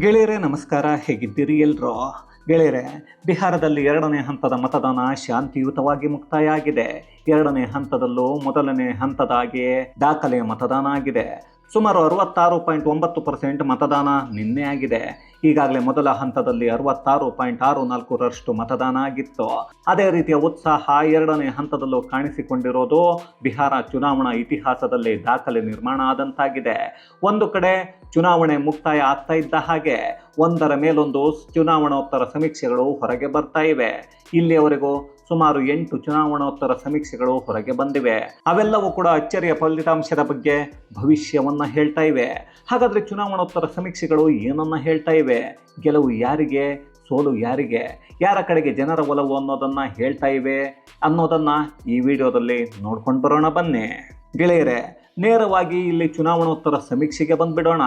ಗೆಳೆಯರೇ, ನಮಸ್ಕಾರ. ಹೇಗಿದ್ದೀರಿ ಎಲ್ರೋ? ಗೆಳೆಯರೆ, ಬಿಹಾರದಲ್ಲಿ ಎರಡನೇ ಹಂತದ ಮತದಾನ ಶಾಂತಿಯುತವಾಗಿ ಮುಕ್ತಾಯ ಆಗಿದೆ ಎರಡನೇ ಹಂತದಲ್ಲೂ ಮೊದಲನೇ ಹಂತದ ಹಾಗೆಯೇ ದಾಖಲೆಯ ಮತದಾನ ಆಗಿದೆ. ಸುಮಾರು ಅರವತ್ತಾರು ಪಾಯಿಂಟ್ ಒಂಬತ್ತು ಪರ್ಸೆಂಟ್ ಮತದಾನ ನಿನ್ನೆ ಆಗಿದೆ. ಈಗಾಗಲೇ ಮೊದಲ ಹಂತದಲ್ಲಿ ಅರವತ್ತಾರು ಪಾಯಿಂಟ್ ಆರು ನಾಲ್ಕರಷ್ಟು ಮತದಾನ ಆಗಿತ್ತು. ಅದೇ ರೀತಿಯ ಉತ್ಸಾಹ ಎರಡನೇ ಹಂತದಲ್ಲೂ ಕಾಣಿಸಿಕೊಂಡಿರೋದು ಬಿಹಾರ ಚುನಾವಣಾ ಇತಿಹಾಸದಲ್ಲಿ ದಾಖಲೆ ನಿರ್ಮಾಣ ಆದಂತಾಗಿದೆ. ಒಂದು ಕಡೆ ಚುನಾವಣೆ ಮುಕ್ತಾಯ ಆಗ್ತಾ ಇದ್ದ ಹಾಗೆ ಒಂದರ ಮೇಲೊಂದು ಚುನಾವಣೋತ್ತರ ಸಮೀಕ್ಷೆಗಳು ಹೊರಗೆ ಬರ್ತಾ ಇವೆ. ಇಲ್ಲಿಯವರೆಗೂ ಸುಮಾರು ಎಂಟು ಚುನಾವಣೋತ್ತರ ಸಮೀಕ್ಷೆಗಳು ಹೊರಗೆ ಬಂದಿವೆ. ಅವೆಲ್ಲವೂ ಕೂಡ ಅಚ್ಚರಿಯ ಫಲಿತಾಂಶದ ಬಗ್ಗೆ ಭವಿಷ್ಯವನ್ನ ಹೇಳ್ತಾ ಇವೆ. ಹಾಗಾದ್ರೆ ಚುನಾವಣೋತ್ತರ ಸಮೀಕ್ಷೆಗಳು ಏನನ್ನ ಹೇಳ್ತಾ ಇವೆ? ಗೆಲುವು ಯಾರಿಗೆ? ಸೋಲು ಯಾರಿಗೆ? ಯಾರ ಕಡೆಗೆ ಜನರ ಒಲವು ಅನ್ನೋದನ್ನ ಹೇಳ್ತಾ ಇವೆ? ಅನ್ನೋದನ್ನ ಈ ವಿಡಿಯೋದಲ್ಲಿ ನೋಡ್ಕೊಂಡು ಬರೋಣ ಬನ್ನಿ. ಗೆಳೆಯರೆ, ನೇರವಾಗಿ ಇಲ್ಲಿ ಚುನಾವಣೋತ್ತರ ಸಮೀಕ್ಷೆಗೆ ಬಂದ್ಬಿಡೋಣ.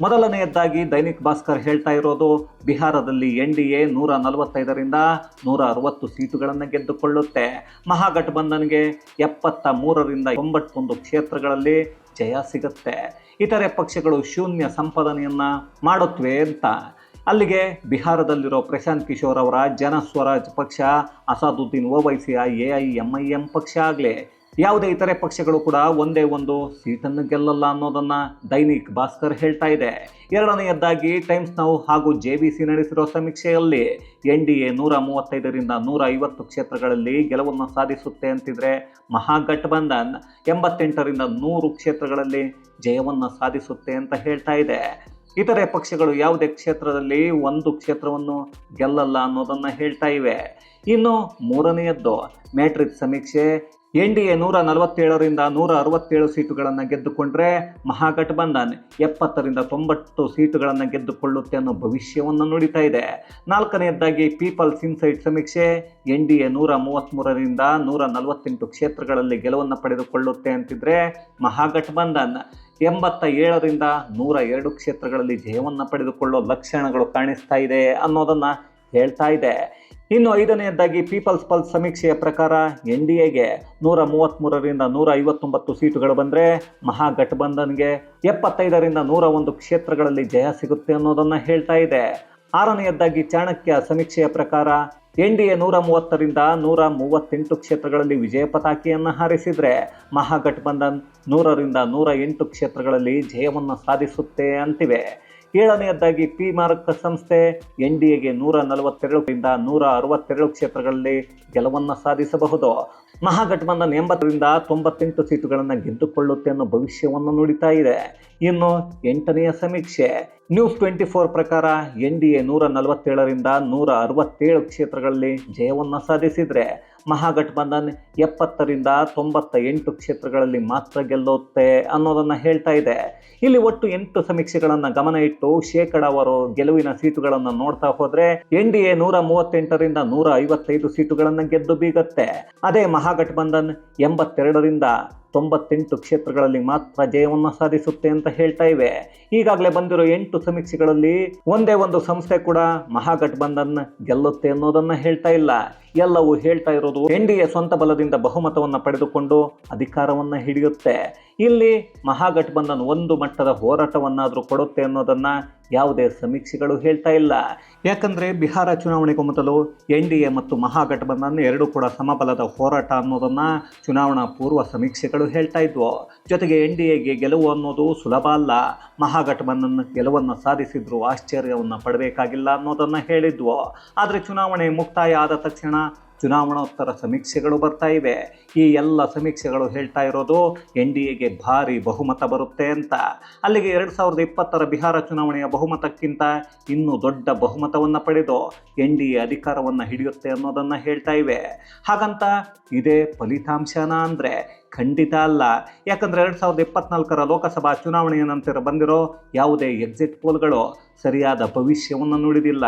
ಮೊದಲನೆಯದ್ದಾಗಿ ದೈನಿಕ್ ಭಾಸ್ಕರ್ ಹೇಳ್ತಾ ಇರೋದು, ಬಿಹಾರದಲ್ಲಿ ಎನ್ ಡಿ ಎ ನೂರ ನಲವತ್ತೈದರಿಂದ ನೂರ ಅರವತ್ತು ಸೀಟುಗಳನ್ನು ಗೆದ್ದುಕೊಳ್ಳುತ್ತೆ. ಮಹಾಗಠಬಂಧನ್ಗೆ ಎಪ್ಪತ್ತ ಮೂರರಿಂದ ಒಂಬತ್ತೊಂದು ಕ್ಷೇತ್ರಗಳಲ್ಲಿ ಜಯ ಸಿಗುತ್ತೆ. ಇತರೆ ಪಕ್ಷಗಳು ಶೂನ್ಯ ಸಂಪಾದನೆಯನ್ನು ಮಾಡುತ್ತವೆ ಅಂತ. ಅಲ್ಲಿಗೆ ಬಿಹಾರದಲ್ಲಿರೋ ಪ್ರಶಾಂತ್ ಕಿಶೋರ್ ಅವರ ಜನಸ್ವರಾಜ್ ಪಕ್ಷ, Asaduddin ಓವೈಸಿಯ A I M I M ಪಕ್ಷ ಆಗಲಿ ಯಾವುದೇ ಇತರೆ ಪಕ್ಷಗಳು ಕೂಡ ಒಂದೇ ಒಂದು ಸೀಟನ್ನು ಗೆಲ್ಲಲ್ಲ ಅನ್ನೋದನ್ನ ದೈನಿಕ್ ಭಾಸ್ಕರ್ ಹೇಳ್ತಾ ಇದೆ. ಎರಡನೆಯದ್ದಾಗಿ ಟೈಮ್ಸ್ ನಾವು ಹಾಗೂ ಜೆ ಬಿ ಸಿ ನಡೆಸಿರೋ ಸಮೀಕ್ಷೆಯಲ್ಲಿ ಎನ್ ಡಿ ಎ ನೂರ ಮೂವತ್ತೈದರಿಂದ ನೂರ ಐವತ್ತು ಕ್ಷೇತ್ರಗಳಲ್ಲಿ ಗೆಲುವನ್ನು ಸಾಧಿಸುತ್ತೆ ಅಂತಿದ್ರೆ ಮಹಾಗಠಬಂಧನ್ ಎಂಬತ್ತೆಂಟರಿಂದ ನೂರು ಕ್ಷೇತ್ರಗಳಲ್ಲಿ ಜಯವನ್ನು ಸಾಧಿಸುತ್ತೆ ಅಂತ ಹೇಳ್ತಾ ಇದೆ. ಇತರೆ ಪಕ್ಷಗಳು ಯಾವುದೇ ಕ್ಷೇತ್ರದಲ್ಲಿ ಒಂದು ಕ್ಷೇತ್ರವನ್ನು ಗೆಲ್ಲಲ್ಲ ಅನ್ನೋದನ್ನು ಹೇಳ್ತಾ ಇವೆ. ಇನ್ನು ಮೂರನೆಯದ್ದು ಮ್ಯಾಟ್ರಿಕ್ ಸಮೀಕ್ಷೆ ಎನ್ ಡಿ ಎ ನೂರ ನಲವತ್ತೇಳರಿಂದ ನೂರ ಅರವತ್ತೇಳು ಸೀಟುಗಳನ್ನು ಗೆದ್ದುಕೊಂಡ್ರೆ ಮಹಾಗಠಬಂಧನ್ ಎಪ್ಪತ್ತರಿಂದ ತೊಂಬತ್ತು ಸೀಟುಗಳನ್ನು ಗೆದ್ದುಕೊಳ್ಳುತ್ತೆ ಅನ್ನೋ ಭವಿಷ್ಯವನ್ನು ನುಡಿತಾ ಇದೆ. ನಾಲ್ಕನೆಯದ್ದಾಗಿ ಪೀಪಲ್ಸ್ ಇನ್ಸೈಟ್ ಸಮೀಕ್ಷೆ. ಎನ್ ಡಿ ಎ ನೂರ ಮೂವತ್ತ್ಮೂರರಿಂದ ನೂರ ನಲವತ್ತೆಂಟು ಕ್ಷೇತ್ರಗಳಲ್ಲಿ ಗೆಲುವನ್ನು ಪಡೆದುಕೊಳ್ಳುತ್ತೆ ಅಂತಿದ್ರೆ ಮಹಾಗಠಬಂಧನ್ ಎಂಬತ್ತ ಏಳರಿಂದ ನೂರ ಎರಡು ಕ್ಷೇತ್ರಗಳಲ್ಲಿ ಜಯವನ್ನು ಪಡೆದುಕೊಳ್ಳೋ ಲಕ್ಷಣಗಳು ಕಾಣಿಸ್ತಾ ಇದೆ ಅನ್ನೋದನ್ನು ಹೇಳ್ತಾ ಇದೆ. ಇನ್ನು ಐದನೆಯದಾಗಿ ಪೀಪಲ್ಸ್ ಪಲ್ಸ್ ಸಮೀಕ್ಷೆಯ ಪ್ರಕಾರ ಎನ್ ಡಿ ಎಗೆ ನೂರ ಮೂವತ್ತ್ಮೂರರಿಂದ ನೂರ ಐವತ್ತೊಂಬತ್ತು ಸೀಟುಗಳು ಬಂದರೆ ಮಹಾಗಠಬಂಧನ್ಗೆ ಎಪ್ಪತ್ತೈದರಿಂದ ನೂರ ಒಂದು ಕ್ಷೇತ್ರಗಳಲ್ಲಿ ಜಯ ಸಿಗುತ್ತೆ ಅನ್ನೋದನ್ನು ಹೇಳ್ತಾ ಇದೆ. ಆರನೆಯದ್ದಾಗಿ ಚಾಣಕ್ಯ ಸಮೀಕ್ಷೆಯ ಪ್ರಕಾರ ಎನ್ ಡಿ ಎ ನೂರ ಮೂವತ್ತರಿಂದ ನೂರ ಮೂವತ್ತೆಂಟು ಕ್ಷೇತ್ರಗಳಲ್ಲಿ ವಿಜಯ ಪತಾಕಿಯನ್ನು ಹಾರಿಸಿದರೆ ಮಹಾಗಠಬಂಧನ್ ನೂರರಿಂದ ನೂರ ಎಂಟು ಕ್ಷೇತ್ರಗಳಲ್ಲಿ ಜಯವನ್ನು ಸಾಧಿಸುತ್ತೆ ಅಂತಿವೆ. ಏಳನೆಯದಾಗಿ ಪಿ ಮಾರ್ಕ್ ಸಂಸ್ಥೆ ಎನ್ ಡಿ ಎಗೆ ನೂರ ನಲವತ್ತೆರಡರಿಂದ ನೂರ ಅರವತ್ತೆರಡು ಕ್ಷೇತ್ರಗಳಲ್ಲಿ ಗೆಲುವನ್ನು ಸಾಧಿಸಬಹುದು. ಮಹಾಗಠಬಂಧನ್ ಎಂಬತ್ತರಿಂದ ತೊಂಬತ್ತೆಂಟು ಸೀಟುಗಳನ್ನು ಗೆದ್ದುಕೊಳ್ಳುತ್ತೆ ಅನ್ನೋ ಭವಿಷ್ಯವನ್ನು ನುಡಿತಾ ಇದೆ. ಇನ್ನು ಎಂಟನೆಯ ಸಮೀಕ್ಷೆ, ನ್ಯೂಸ್ ಟ್ವೆಂಟಿ ಫೋರ್ ಪ್ರಕಾರ ಎನ್ ಡಿ ಎ ನೂರ ನಲವತ್ತೇಳರಿಂದ ನೂರ ಅರವತ್ತೇಳು ಕ್ಷೇತ್ರಗಳಲ್ಲಿ ಜಯವನ್ನು ಸಾಧಿಸಿದರೆ ಮಹಾಗಠಬಂಧನ್ ಎಪ್ಪತ್ತರಿಂದ ತೊಂಬತ್ತ ಎಂಟು ಕ್ಷೇತ್ರಗಳಲ್ಲಿ ಮಾತ್ರ ಗೆಲ್ಲುತ್ತೆ ಅನ್ನೋದನ್ನು ಹೇಳ್ತಾ ಇದೆ. ಇಲ್ಲಿ ಒಟ್ಟು ಎಂಟು ಸಮೀಕ್ಷೆಗಳನ್ನು ಗಮನ ಇಟ್ಟು ಶೇಕಡಾವಾರು ಗೆಲುವಿನ ಸೀಟುಗಳನ್ನು ನೋಡ್ತಾ ಹೋದ್ರೆ ಎನ್ ಡಿ ಎ ನೂರ ಮೂವತ್ತೆಂಟರಿಂದ ನೂರ ಐವತ್ತೈದು ಸೀಟುಗಳನ್ನು ಗೆದ್ದು ಬೀಗತ್ತೆ. ಅದೇ ಮಹಾಗಠಬಂಧನ್ ಎಂಬತ್ತೆರಡರಿಂದ ತೊಂಬತ್ತೆಂಟು ಕ್ಷೇತ್ರಗಳಲ್ಲಿ ಮಾತ್ರ ಜಯವನ್ನು ಸಾಧಿಸುತ್ತೆ ಅಂತ ಹೇಳ್ತಾ ಇವೆ. ಈಗಾಗಲೇ ಬಂದಿರೋ ಎಂಟು ಸಮೀಕ್ಷೆಗಳಲ್ಲಿ ಒಂದೇ ಒಂದು ಸಂಸ್ಥೆ ಕೂಡ ಮಹಾಗಠಬಂಧನ್ ಗೆಲ್ಲುತ್ತೆ ಅನ್ನೋದನ್ನ ಹೇಳ್ತಾ ಇಲ್ಲ. ಎಲ್ಲವೂ ಹೇಳ್ತಾ ಇರೋದು ಎನ್ ಡಿ ಎ ಸ್ವಂತ ಬಲದಿಂದ ಬಹುಮತವನ್ನು ಪಡೆದುಕೊಂಡು ಅಧಿಕಾರವನ್ನು ಹಿಡಿಯುತ್ತೆ. ಇಲ್ಲಿ ಮಹಾಗಠಬಂಧನ್ ಒಂದು ಮಟ್ಟದ ಹೋರಾಟವನ್ನಾದರೂ ಕೊಡುತ್ತೆ ಅನ್ನೋದನ್ನು ಯಾವುದೇ ಸಮೀಕ್ಷೆಗಳು ಹೇಳ್ತಾ ಇಲ್ಲ. ಯಾಕಂದರೆ ಬಿಹಾರ ಚುನಾವಣೆಗೂ ಮೊದಲು ಎನ್ ಡಿ ಎ ಮತ್ತು ಮಹಾಗಠಬಂಧನ್ ಎರಡೂ ಕೂಡ ಸಮಬಲದ ಹೋರಾಟ ಅನ್ನೋದನ್ನು ಚುನಾವಣಾ ಪೂರ್ವ ಸಮೀಕ್ಷೆಗಳು ಹೇಳ್ತಾ ಇದ್ವು. ಜೊತೆಗೆ ಎನ್ ಡಿ ಎಗೆ ಗೆಲುವು ಅನ್ನೋದು ಸುಲಭ ಅಲ್ಲ. ಮಹಾಗಠಬಂಧನ್ ಗೆಲುವನ್ನು ಸಾಧಿಸಿದ್ರು ಆಶ್ಚರ್ಯವನ್ನು ಪಡಬೇಕಾಗಿಲ್ಲ ಅನ್ನೋದನ್ನು ಹೇಳಿದ್ವು. ಆದರೆ ಚುನಾವಣೆ ಮುಕ್ತಾಯ ಆದ ತಕ್ಷಣ ಚುನಾವಣೋತ್ತರ ಸಮೀಕ್ಷೆಗಳು ಬರ್ತಾ ಇವೆ. ಈ ಎಲ್ಲ ಸಮೀಕ್ಷೆಗಳು ಹೇಳ್ತಾ ಇರೋದು ಎನ್ ಡಿ ಎಗೆ ಭಾರಿ ಬಹುಮತ ಬರುತ್ತೆ ಅಂತ. ಅಲ್ಲಿಗೆ ಎರಡು ಸಾವಿರದ ಇಪ್ಪತ್ತರ ಬಿಹಾರ ಚುನಾವಣೆಯ ಬಹುಮತಕ್ಕಿಂತ ಇನ್ನೂ ದೊಡ್ಡ ಬಹುಮತವನ್ನು ಪಡೆದು ಎನ್ ಡಿ ಎ ಅಧಿಕಾರವನ್ನು ಹಿಡಿಯುತ್ತೆ ಅನ್ನೋದನ್ನು ಹೇಳ್ತಾ ಇವೆ. ಹಾಗಂತ ಇದೇ ಫಲಿತಾಂಶನ ಅಂದರೆ ಖಂಡಿತ ಅಲ್ಲ. ಯಾಕಂದರೆ ಎರಡು ಸಾವಿರದ ಇಪ್ಪತ್ನಾಲ್ಕರ ಲೋಕಸಭಾ ಚುನಾವಣೆಯ ನಂತರ ಬಂದಿರೋ ಯಾವುದೇ ಎಕ್ಸಿಟ್ ಪೋಲ್ಗಳು ಸರಿಯಾದ ಭವಿಷ್ಯವನ್ನು ನುಡಿದಿಲ್ಲ.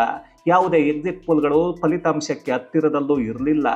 ಯಾವುದೇ ಎಕ್ಸಿಟ್ ಪೋಲ್ಗಳು ಫಲಿತಾಂಶಕ್ಕೆ ಹತ್ತಿರದಲ್ಲೂ ಇರಲಿಲ್ಲ.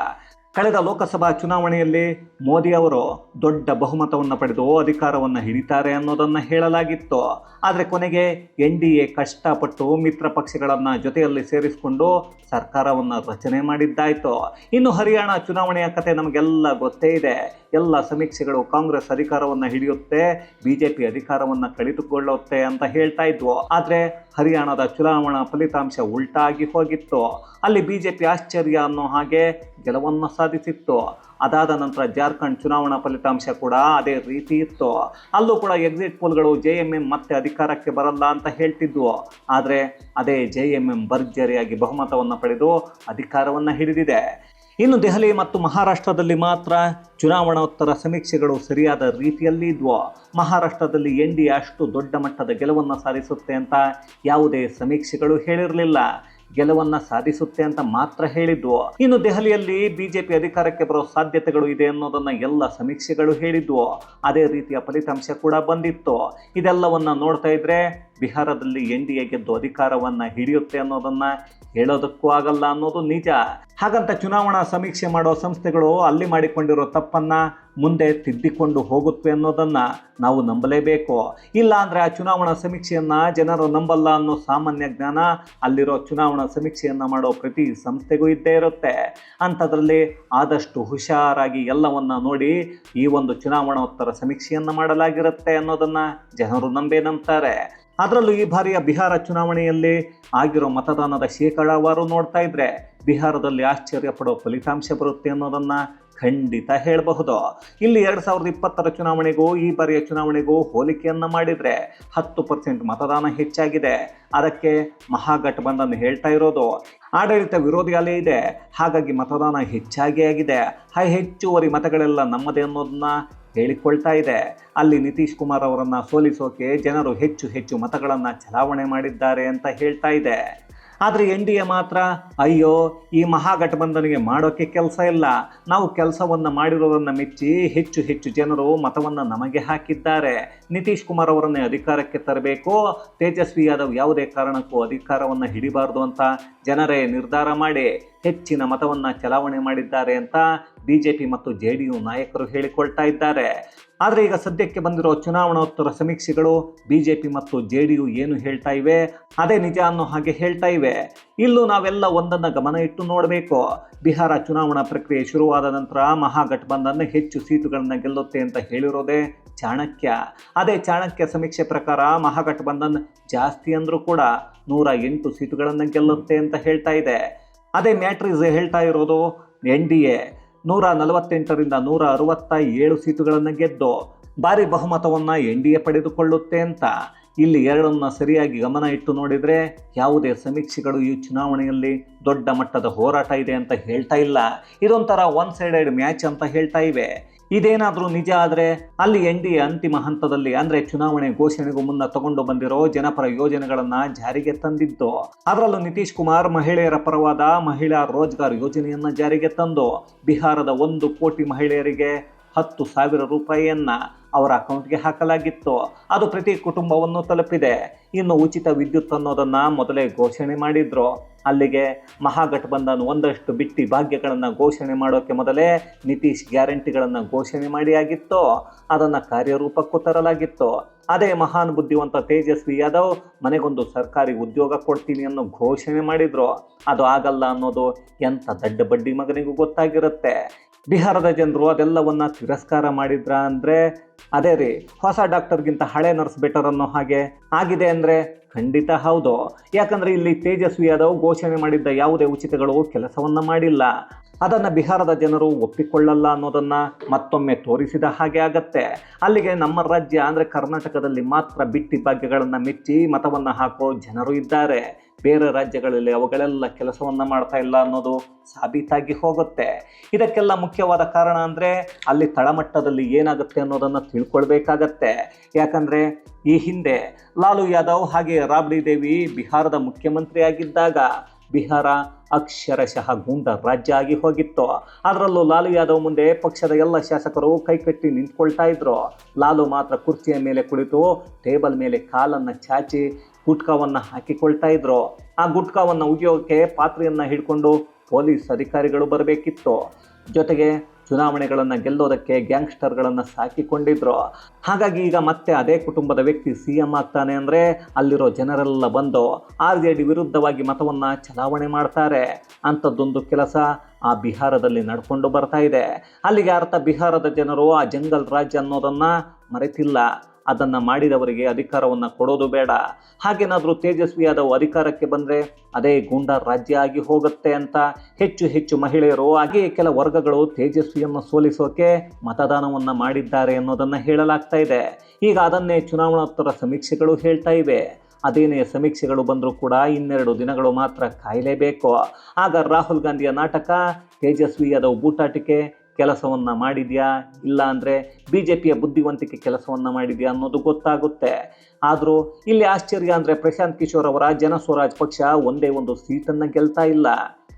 ಕಳೆದ ಲೋಕಸಭಾ ಚುನಾವಣೆಯಲ್ಲಿ ಮೋದಿ ಅವರು ದೊಡ್ಡ ಬಹುಮತವನ್ನು ಪಡೆದು ಅಧಿಕಾರವನ್ನು ಹಿಡಿತಾರೆ ಅನ್ನೋದನ್ನು ಹೇಳಲಾಗಿತ್ತು. ಆದರೆ ಕೊನೆಗೆ ಎನ್ ಡಿ ಎ ಕಷ್ಟಪಟ್ಟು ಮಿತ್ರ ಪಕ್ಷಗಳನ್ನು ಜೊತೆಯಲ್ಲಿ ಸೇರಿಸಿಕೊಂಡು ಸರ್ಕಾರವನ್ನು ರಚನೆ ಮಾಡಿದ್ದಾಯಿತು. ಇನ್ನು ಹರಿಯಾಣ ಚುನಾವಣೆಯ ಕತೆ ನಮಗೆಲ್ಲ ಗೊತ್ತೇ ಇದೆ. ಎಲ್ಲ ಸಮೀಕ್ಷೆಗಳು ಕಾಂಗ್ರೆಸ್ ಅಧಿಕಾರವನ್ನು ಹಿಡಿಯುತ್ತೆ, ಬಿಜೆಪಿ ಅಧಿಕಾರವನ್ನು ಕಳೆದುಕೊಳ್ಳುತ್ತೆ ಅಂತ ಹೇಳ್ತಾ ಇದ್ವು. ಆದರೆ ಹರಿಯಾಣದ ಚುನಾವಣಾ ಫಲಿತಾಂಶ ಉಲ್ಟಾಗಿ ಹೋಗಿತ್ತು. ಅಲ್ಲಿ ಬಿ ಜೆ ಪಿ ಆಶ್ಚರ್ಯ ಅನ್ನೋ ಹಾಗೆ ಗೆಲುವನ್ನು ಸಾಧಿಸಿತ್ತು. ಅದಾದ ನಂತರ ಜಾರ್ಖಂಡ್ ಚುನಾವಣಾ ಫಲಿತಾಂಶ ಕೂಡ ಅದೇ ರೀತಿ ಇತ್ತು. ಅಲ್ಲೂ ಕೂಡ ಎಕ್ಸಿಟ್ ಪೋಲ್ಗಳು ಜೆ ಎಂ ಎಂ ಮತ್ತೆ ಅಧಿಕಾರಕ್ಕೆ ಬರಲ್ಲ ಅಂತ ಹೇಳ್ತಿದ್ವು. ಆದರೆ ಅದೇ ಜೆ ಎಂ ಎಂ ಭರ್ಜರಿಯಾಗಿ ಬಹುಮತವನ್ನು ಪಡೆದು ಅಧಿಕಾರವನ್ನು ಹಿಡಿದಿದೆ. ಇನ್ನು ದೆಹಲಿ ಮತ್ತು ಮಹಾರಾಷ್ಟ್ರದಲ್ಲಿ ಮಾತ್ರ ಚುನಾವಣೋತ್ತರ ಸಮೀಕ್ಷೆಗಳು ಸರಿಯಾದ ರೀತಿಯಲ್ಲಿ ಇದ್ವು. ಮಹಾರಾಷ್ಟ್ರದಲ್ಲಿ ಎನ್ ಡಿ ಅಷ್ಟು ದೊಡ್ಡ ಮಟ್ಟದ ಗೆಲುವನ್ನು ಸಾಧಿಸುತ್ತೆ ಅಂತ ಯಾವುದೇ ಸಮೀಕ್ಷೆಗಳು ಹೇಳಿರಲಿಲ್ಲ. ಗೆಲುವನ್ನು ಸಾಧಿಸುತ್ತೆ ಅಂತ ಮಾತ್ರ ಹೇಳಿದ್ವು. ಇನ್ನು ದೆಹಲಿಯಲ್ಲಿ ಬಿಜೆಪಿ ಅಧಿಕಾರಕ್ಕೆ ಬರೋ ಸಾಧ್ಯತೆಗಳು ಇದೆ ಅನ್ನೋದನ್ನ ಎಲ್ಲ ಸಮೀಕ್ಷೆಗಳು ಹೇಳಿದ್ವು. ಅದೇ ರೀತಿಯ ಫಲಿತಾಂಶ ಕೂಡ ಬಂದಿತ್ತು. ಇದೆಲ್ಲವನ್ನ ನೋಡ್ತಾ ಇದ್ರೆ ಬಿಹಾರದಲ್ಲಿ ಎನ್ ಡಿ ಎ ಗೆದ್ದು ಅಧಿಕಾರವನ್ನ ಹಿಡಿಯುತ್ತೆ ಅನ್ನೋದನ್ನ ಹೇಳೋದಕ್ಕೂ ಆಗಲ್ಲ ಅನ್ನೋದು ನಿಜ. ಹಾಗಂತ ಚುನಾವಣಾ ಸಮೀಕ್ಷೆ ಮಾಡೋ ಸಂಸ್ಥೆಗಳು ಅಲ್ಲಿ ಮಾಡಿಕೊಂಡಿರೋ ತಪ್ಪನ್ನ ಮುಂದೆ ತಿದ್ದಿಕೊಂಡು ಹೋಗುತ್ತೆ ಅನ್ನೋದನ್ನ ನಾವು ನಂಬಲೇಬೇಕು. ಇಲ್ಲ ಅಂದ್ರೆ ಆ ಚುನಾವಣಾ ಸಮೀಕ್ಷೆಯನ್ನ ಜನರು ನಂಬಲ್ಲ ಅನ್ನೋ ಸಾಮಾನ್ಯ ಜ್ಞಾನ ಅಲ್ಲಿರೋ ಚುನಾವಣಾ ಸಮೀಕ್ಷೆಯನ್ನ ಮಾಡೋ ಪ್ರತಿ ಸಂಸ್ಥೆಗೂ ಇದ್ದೇ ಇರುತ್ತೆ. ಅಂಥದ್ರಲ್ಲಿ ಆದಷ್ಟು ಹುಷಾರಾಗಿ ಎಲ್ಲವನ್ನ ನೋಡಿ ಈ ಒಂದು ಚುನಾವಣೋತ್ತರ ಸಮೀಕ್ಷೆಯನ್ನ ಮಾಡಲಾಗಿರುತ್ತೆ ಅನ್ನೋದನ್ನ ಜನರು ನಂಬೇ ನಂಬ್ತಾರೆ. ಅದರಲ್ಲೂ ಈ ಬಾರಿಯ ಬಿಹಾರ ಚುನಾವಣೆಯಲ್ಲಿ ಆಗಿರೋ ಮತದಾನದ ಶೇಕಡಾವಾರು ನೋಡ್ತಾ ಇದ್ರೆ ಬಿಹಾರದಲ್ಲಿ ಆಶ್ಚರ್ಯ ಪಡೋ ಫಲಿತಾಂಶ ಬರುತ್ತೆ ಅನ್ನೋದನ್ನ ಖಂಡಿತ ಹೇಳಬಹುದು. ಇಲ್ಲಿ ಎರಡು ಸಾವಿರದ ಇಪ್ಪತ್ತರ ಚುನಾವಣೆಗೂ ಈ ಬಾರಿಯ ಚುನಾವಣೆಗೂ ಹೋಲಿಕೆಯನ್ನ ಮಾಡಿದ್ರೆ ಹತ್ತು ಪರ್ಸೆಂಟ್ ಮತದಾನ ಹೆಚ್ಚಾಗಿದೆ. ಅದಕ್ಕೆ ಮಹಾಗಠಬಂಧನ್ ಹೇಳ್ತಾ ಇರೋದು. ಆಡಳಿತ ವಿರೋಧಿ ಅಲೆ ಇದೆ. ಹಾಗಾಗಿ ಮತದಾನ ಹೆಚ್ಚಾಗಿ ಆಗಿದೆ. ಹೆಚ್ಚುವರಿ ಮತಗಳೆಲ್ಲ ನಮ್ಮದೇ ಅನ್ನೋದನ್ನ ಹೇಳಿಕೊಳ್ತಾ ಇದೆ. ಅಲ್ಲಿ ನಿತೀಶ್ ಕುಮಾರ್ ಅವರನ್ನು ಸೋಲಿಸೋಕೆ ಜನರು ಹೆಚ್ಚು ಹೆಚ್ಚು ಮತಗಳನ್ನು ಚಲಾವಣೆ ಮಾಡಿದ್ದಾರೆ ಅಂತ ಹೇಳ್ತಾ ಇದೆ. ಆದರೆ ಎನ್ ಡಿ ಎ ಮಾತ್ರ, ಅಯ್ಯೋ, ಈ ಮಹಾಗಠಬಂಧನಿಗೆ ಮಾಡೋಕ್ಕೆ ಕೆಲಸ ಇಲ್ಲ. ನಾವು ಕೆಲಸವನ್ನು ಮಾಡಿರೋದನ್ನು ಮೆಚ್ಚಿ ಹೆಚ್ಚು ಹೆಚ್ಚು ಜನರು ಮತವನ್ನು ನಮಗೆ ಹಾಕಿದ್ದಾರೆ. ನಿತೀಶ್ ಕುಮಾರ್ ಅವರನ್ನೇ ಅಧಿಕಾರಕ್ಕೆ ತರಬೇಕು. ತೇಜಸ್ವಿ ಯಾದವ್ ಯಾವುದೇ ಕಾರಣಕ್ಕೂ ಅಧಿಕಾರವನ್ನು ಹಿಡಿಬಾರ್ದು ಅಂತ ಜನರೇ ನಿರ್ಧಾರ ಮಾಡಿ. ಹೆಚ್ಚಿನ ಮತವನ್ನು ಚಲಾವಣೆ ಮಾಡಿದ್ದಾರೆ ಅಂತ ಬಿಜೆಪಿ ಮತ್ತು ಜೆ ಡಿ ಯು ನಾಯಕರು ಹೇಳಿಕೊಳ್ತಾ ಇದ್ದಾರೆ. ಆದರೆ ಈಗ ಸದ್ಯಕ್ಕೆ ಬಂದಿರೋ ಚುನಾವಣೋತ್ತರ ಸಮೀಕ್ಷೆಗಳು ಬಿಜೆಪಿ ಮತ್ತು ಜೆ ಡಿ ಯು ಏನು ಹೇಳ್ತಾ ಇವೆ? ಅದೇ ನಿಜ ಅನ್ನೋ ಹಾಗೆ ಹೇಳ್ತಾ ಇವೆ. ಇಲ್ಲೂ ನಾವೆಲ್ಲ ಒಂದನ್ನು ಗಮನ ಇಟ್ಟು ನೋಡಬೇಕು. ಬಿಹಾರ ಚುನಾವಣಾ ಪ್ರಕ್ರಿಯೆ ಶುರುವಾದ ನಂತರ ಮಹಾಗಠಬಂಧನ್ ಹೆಚ್ಚು ಸೀಟುಗಳನ್ನು ಗೆಲ್ಲುತ್ತೆ ಅಂತ ಹೇಳಿರೋದೇ ಚಾಣಕ್ಯ. ಅದೇ ಚಾಣಕ್ಯ ಸಮೀಕ್ಷೆ ಪ್ರಕಾರ ಮಹಾಗಠಬಂಧನ್ ಜಾಸ್ತಿ ಅಂದರೂ ಕೂಡ ನೂರ ಎಂಟು ಸೀಟುಗಳನ್ನು ಗೆಲ್ಲುತ್ತೆ ಅಂತ ಹೇಳ್ತಾ ಇದೆ. ಅದೇ ಮ್ಯಾಟ್ರಿಸ್ ಹೇಳ್ತಾ ಇರೋದು ಎನ್ ಡಿ ಎ. ನೂರ ನಲವತ್ತೆಂಟರಿಂದ ನೂರ ಅರವತ್ತ ಏಳು ಸೀಟುಗಳನ್ನು ಗೆದ್ದು ಭಾರಿ ಬಹುಮತವನ್ನು ಎನ್ ಡಿ ಎ ಪಡೆದುಕೊಳ್ಳುತ್ತೆ ಅಂತ. ಇಲ್ಲಿ ಎರಡನ್ನ ಸರಿಯಾಗಿ ಗಮನ ಇಟ್ಟು ನೋಡಿದರೆ ಯಾವುದೇ ಸಮೀಕ್ಷೆಗಳು ಈ ಚುನಾವಣೆಯಲ್ಲಿ ದೊಡ್ಡ ಮಟ್ಟದ ಹೋರಾಟ ಇದೆ ಅಂತ ಹೇಳ್ತಾ ಇಲ್ಲ. ಇದೊಂಥರ ಒನ್ ಸೈಡೆಡ್ ಮ್ಯಾಚ್ ಅಂತ ಹೇಳ್ತಾ ಇವೆ. ಇದೇನಾದರೂ ನಿಜ ಆದರೆ ಅಲ್ಲಿ ಎನ್ ಡಿ ಎ ಅಂತಿಮ ಹಂತದಲ್ಲಿ, ಅಂದರೆ ಚುನಾವಣೆ ಘೋಷಣೆಗೂ ಮುನ್ನ ತಗೊಂಡು ಬಂದಿರೋ ಜನಪರ ಯೋಜನೆಗಳನ್ನು ಜಾರಿಗೆ ತಂದಿದ್ದು. ಅದರಲ್ಲೂ ನಿತೀಶ್ ಕುಮಾರ್ ಮಹಿಳೆಯರ ಪರವಾದ ಮಹಿಳಾ ರೋಜ್ಗಾರ್ ಯೋಜನೆಯನ್ನು ಜಾರಿಗೆ ತಂದು. ಬಿಹಾರದ ಒಂದು ಕೋಟಿ ಮಹಿಳೆಯರಿಗೆ ಹತ್ತು ಸಾವಿರ ರೂಪಾಯಿಯನ್ನ ಅವರ ಅಕೌಂಟ್ಗೆ ಹಾಕಲಾಗಿತ್ತು. ಅದು ಪ್ರತಿ ಕುಟುಂಬವನ್ನು ತಲುಪಿದೆ. ಇನ್ನು ಉಚಿತ ವಿದ್ಯುತ್ ಅನ್ನೋದನ್ನು ಮೊದಲೇ ಘೋಷಣೆ ಮಾಡಿದ್ರು. ಅಲ್ಲಿಗೆ ಮಹಾಗಠಬಂಧನ್ ಒಂದಷ್ಟು ಬಿಟ್ಟಿ ಭಾಗ್ಯಗಳನ್ನು ಘೋಷಣೆ ಮಾಡೋಕ್ಕೆ ಮೊದಲೇ ನಿತೀಶ್ ಗ್ಯಾರಂಟಿಗಳನ್ನು ಘೋಷಣೆ ಮಾಡಿಯಾಗಿತ್ತು ಅದನ್ನು ಕಾರ್ಯರೂಪಕ್ಕೂ ತರಲಾಗಿತ್ತು. ಅದೇ ಮಹಾನ್ ಬುದ್ಧಿವಂತ ತೇಜಸ್ವಿ ಯಾದವ್, ಮನೆಗೊಂದು ಸರ್ಕಾರಿ ಉದ್ಯೋಗ ಕೊಡ್ತೀನಿ ಅನ್ನೋ ಘೋಷಣೆ ಮಾಡಿದ್ರು. ಅದು ಆಗಲ್ಲ ಅನ್ನೋದು ಎಂಥ ದಡ್ಡ ಬಡ್ಡಿ ಮಗನಿಗೂ ಗೊತ್ತಾಗಿರುತ್ತೆ. ಬಿಹಾರದ ಜನರು ಅದೆಲ್ಲವನ್ನು ತಿರಸ್ಕಾರ ಮಾಡಿದ್ರ ಅಂದರೆ ಅದೇ ರೀ, ಹೊಸ ಡಾಕ್ಟರ್ಗಿಂತ ಹಳೆ ನರ್ಸ್ ಬೆಟರ್ ಅನ್ನೋ ಹಾಗೆ ಆಗಿದೆ ಅಂದರೆ ಖಂಡಿತ ಹೌದು. ಯಾಕಂದರೆ ಇಲ್ಲಿ ತೇಜಸ್ವಿ ಯಾದವ್ ಘೋಷಣೆ ಮಾಡಿದ್ದ ಯಾವುದೇ ಉಚಿತಗಳು ಕೆಲಸವನ್ನು ಮಾಡಿಲ್ಲ. ಅದನ್ನು ಬಿಹಾರದ ಜನರು ಒಪ್ಪಿಕೊಳ್ಳಲ್ಲ ಅನ್ನೋದನ್ನು ಮತ್ತೊಮ್ಮೆ ತೋರಿಸಿದ ಹಾಗೆ ಆಗತ್ತೆ. ಅಲ್ಲಿಗೆ ನಮ್ಮ ರಾಜ್ಯ ಅಂದರೆ ಕರ್ನಾಟಕದಲ್ಲಿ ಮಾತ್ರ ಬಿಟ್ಟಿ ಭಾಗ್ಯಗಳನ್ನು ಮೆಚ್ಚಿ ಮತವನ್ನು ಹಾಕೋ ಜನರು ಇದ್ದಾರೆ. ಬೇರೆ ರಾಜ್ಯಗಳಲ್ಲಿ ಅವುಗಳೆಲ್ಲ ಕೆಲಸವನ್ನ ಮಾಡ್ತಾ ಇಲ್ಲ ಅನ್ನೋದು ಸಾಬೀತಾಗಿ ಹೋಗುತ್ತೆ. ಇದಕ್ಕೆಲ್ಲ ಮುಖ್ಯವಾದ ಕಾರಣ ಅಂದರೆ ಅಲ್ಲಿ ತಳಮಟ್ಟದಲ್ಲಿ ಏನಾಗುತ್ತೆ ಅನ್ನೋದನ್ನು ತಿಳ್ಕೊಳ್ಬೇಕಾಗತ್ತೆ. ಯಾಕಂದರೆ ಈ ಹಿಂದೆ ಲಾಲು ಯಾದವ್ ಹಾಗೆ ರಾಬ್ಡಿ ದೇವಿ ಬಿಹಾರದ ಮುಖ್ಯಮಂತ್ರಿಯಾಗಿದ್ದಾಗ ಬಿಹಾರ ಅಕ್ಷರಶಃ ಗೂಂಡ ರಾಜ್ಯ ಆಗಿ ಹೋಗಿತ್ತು. ಅದರಲ್ಲೂ ಲಾಲು ಯಾದವ್ ಮುಂದೆ ಪಕ್ಷದ ಎಲ್ಲ ಶಾಸಕರು ಕೈಕಟ್ಟಿ ನಿಂತ್ಕೊಳ್ತಾ ಇದ್ರು. ಲಾಲು ಮಾತ್ರ ಕುರ್ಚಿಯ ಮೇಲೆ ಕುಳಿತು ಟೇಬಲ್ ಮೇಲೆ ಕಾಲನ್ನು ಚಾಚಿ ಗುಟ್ಕಾವನ್ನು ಹಾಕಿಕೊಳ್ತಾ ಇದ್ರು. ಆ ಗುಟ್ಕಾವನ್ನು ಉಗಿಯೋಕೆ ಪಾತ್ರೆಯನ್ನು ಹಿಡ್ಕೊಂಡು ಪೊಲೀಸ್ ಅಧಿಕಾರಿಗಳು ಬರಬೇಕಿತ್ತು. ಜೊತೆಗೆ ಚುನಾವಣೆಗಳನ್ನು ಗೆಲ್ಲೋದಕ್ಕೆ ಗ್ಯಾಂಗ್ಸ್ಟರ್ಗಳನ್ನು ಸಾಕಿಕೊಂಡಿದ್ರು. ಹಾಗಾಗಿ ಈಗ ಮತ್ತೆ ಅದೇ ಕುಟುಂಬದ ವ್ಯಕ್ತಿ ಸಿ ಎಂ ಆಗ್ತಾನೆ ಅಂದರೆ ಅಲ್ಲಿರೋ ಜನರೆಲ್ಲ ಬಂದು ಆರ್ ಜೆ ಡಿ ವಿರುದ್ಧವಾಗಿ ಮತವನ್ನು ಚಲಾವಣೆ ಮಾಡ್ತಾರೆ. ಅಂಥದ್ದೊಂದು ಕೆಲಸ ಆ ಬಿಹಾರದಲ್ಲಿ ನಡ್ಕೊಂಡು ಬರ್ತಾ ಇದೆ. ಅಲ್ಲಿಗೆ ಅರ್ಥ ಬಿಹಾರದ ಜನರು ಆ ಜಂಗಲ್ ರಾಜ್ ಅನ್ನೋದನ್ನು ಮರೆತಿಲ್ಲ. ಅದನ್ನು ಮಾಡಿದವರಿಗೆ ಅಧಿಕಾರವನ್ನು ಕೊಡೋದು ಬೇಡ. ಹಾಗೇನಾದರೂ ತೇಜಸ್ವಿಯಾದವು ಅಧಿಕಾರಕ್ಕೆ ಬಂದರೆ ಅದೇ ಗೂಂಡ ರಾಜ್ಯ ಆಗಿ ಹೋಗುತ್ತೆ ಅಂತ ಹೆಚ್ಚು ಹೆಚ್ಚು ಮಹಿಳೆಯರು, ಹಾಗೆಯೇ ಕೆಲ ವರ್ಗಗಳು ತೇಜಸ್ವಿಯನ್ನು ಸೋಲಿಸೋಕೆ ಮತದಾನವನ್ನು ಮಾಡಿದ್ದಾರೆ ಅನ್ನೋದನ್ನು ಹೇಳಲಾಗ್ತಾ ಇದೆ. ಈಗ ಅದನ್ನೇ ಚುನಾವಣೋತ್ತರ ಸಮೀಕ್ಷೆಗಳು ಹೇಳ್ತಾ ಇವೆ. ಅದೇನೇ ಸಮೀಕ್ಷೆಗಳು ಬಂದರೂ ಕೂಡ ಇನ್ನೆರಡು ದಿನಗಳು ಮಾತ್ರ ಕಾಯಲೇಬೇಕು. ಆಗ ರಾಹುಲ್ ಗಾಂಧಿಯ ನಾಟಕ ತೇಜಸ್ವಿ ಯಾದವ್ ಬೂಟಾಟಿಕೆ ಕೆಲಸವನ್ನು ಮಾಡಿದ್ಯಾ? ಇಲ್ಲ ಅಂದರೆ ಬಿ ಜೆ ಪಿಯ ಬುದ್ಧಿವಂತಿಕೆ ಕೆಲಸವನ್ನು ಮಾಡಿದ್ಯಾ ಅನ್ನೋದು ಗೊತ್ತಾಗುತ್ತೆ. ಆದರೂ ಇಲ್ಲಿ ಆಶ್ಚರ್ಯ ಅಂದರೆ ಪ್ರಶಾಂತ್ ಕಿಶೋರ್ ಅವರ ಜನ ಸ್ವರಾಜ್ ಪಕ್ಷ ಒಂದೇ ಒಂದು ಸೀಟನ್ನು ಗೆಲ್ತಾ ಇಲ್ಲ.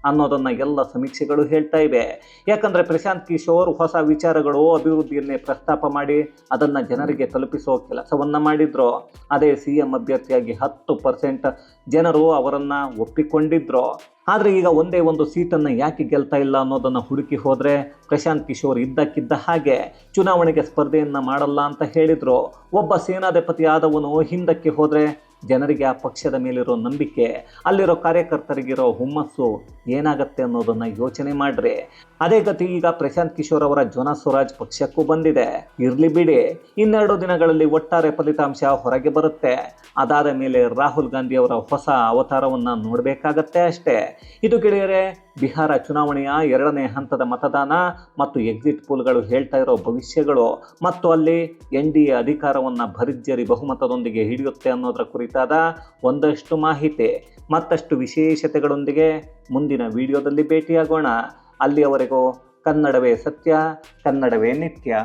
ಅನ್ನೋದನ್ನು ಎಲ್ಲ ಸಮೀಕ್ಷೆಗಳು ಹೇಳ್ತಾ ಇವೆ. ಯಾಕಂದರೆ ಪ್ರಶಾಂತ್ ಕಿಶೋರ್ ಹೊಸ ವಿಚಾರಗಳು, ಅಭಿವೃದ್ಧಿಯನ್ನೇ ಪ್ರಸ್ತಾಪ ಮಾಡಿ ಅದನ್ನು ಜನರಿಗೆ ತಲುಪಿಸೋ ಕೆಲಸವನ್ನು ಮಾಡಿದ್ರು. ಅದೇ ಸಿ ಎಂ ಅಭ್ಯರ್ಥಿಯಾಗಿ ಹತ್ತು ಪರ್ಸೆಂಟ್ ಜನರು ಅವರನ್ನು ಒಪ್ಪಿಕೊಂಡಿದ್ರು. ಆದರೆ ಈಗ ಒಂದೇ ಒಂದು ಸೀಟನ್ನು ಯಾಕೆ ಗೆಲ್ತಾ ಇಲ್ಲ ಅನ್ನೋದನ್ನು ಹುಡುಕಿ ಹೋದರೆ ಪ್ರಶಾಂತ್ ಕಿಶೋರ್ ಇದ್ದಕ್ಕಿದ್ದ ಹಾಗೆ ಚುನಾವಣೆಗೆ ಸ್ಪರ್ಧೆಯನ್ನು ಮಾಡಲ್ಲ ಅಂತ ಹೇಳಿದರು. ಒಬ್ಬ ಸೇನಾಧಿಪತಿ ಆದವನು ಹಿಂದಕ್ಕೆ ಹೋದರೆ ಜನರಿಗೆ ಆ ಪಕ್ಷದ ಮೇಲಿರೋ ನಂಬಿಕೆ, ಅಲ್ಲಿರೋ ಕಾರ್ಯಕರ್ತರಿಗಿರೋ ಹುಮ್ಮಸ್ಸು ಏನಾಗತ್ತೆ ಅನ್ನೋದನ್ನು ಯೋಚನೆ ಮಾಡ್ರಿ. ಅದೇ ಗತಿ ಈಗ ಪ್ರಶಾಂತ್ ಕಿಶೋರ್ ಅವರ ಜ್ವನ ಸ್ವರಾಜ್ ಪಕ್ಷಕ್ಕೂ ಬಂದಿದೆ. ಇರಲಿ ಬಿಡಿ, ಇನ್ನೆರಡು ದಿನಗಳಲ್ಲಿ ಒಟ್ಟಾರೆ ಫಲಿತಾಂಶ ಹೊರಗೆ ಬರುತ್ತೆ. ಅದಾದ ಮೇಲೆ ರಾಹುಲ್ ಗಾಂಧಿ ಅವರ ಹೊಸ ಅವತಾರವನ್ನು ನೋಡಬೇಕಾಗತ್ತೆ ಅಷ್ಟೇ. ಇದು ಗೆಳೆಯರೆ ಬಿಹಾರ ಚುನಾವಣೆಯ ಎರಡನೇ ಹಂತದ ಮತದಾನ ಮತ್ತು ಎಕ್ಸಿಟ್ ಪೋಲ್ಗಳು ಹೇಳ್ತಾ ಇರೋ ಭವಿಷ್ಯಗಳು ಮತ್ತು ಅಲ್ಲಿ ಎನ್ ಡಿ ಎ ಅಧಿಕಾರವನ್ನು ಭರ್ಜರಿ ಬಹುಮತದೊಂದಿಗೆ ಹಿಡಿಯುತ್ತೆ ಅನ್ನೋದರ ಕುರಿತಾದ ಒಂದಷ್ಟು ಮಾಹಿತಿ. ಮತ್ತಷ್ಟು ವಿಶೇಷತೆಗಳೊಂದಿಗೆ ಮುಂದಿನ ವಿಡಿಯೋದಲ್ಲಿ ಭೇಟಿಯಾಗೋಣ. ಅಲ್ಲಿಯವರೆಗೂ ಕನ್ನಡವೇ ಸತ್ಯ, ಕನ್ನಡವೇ ನಿತ್ಯ.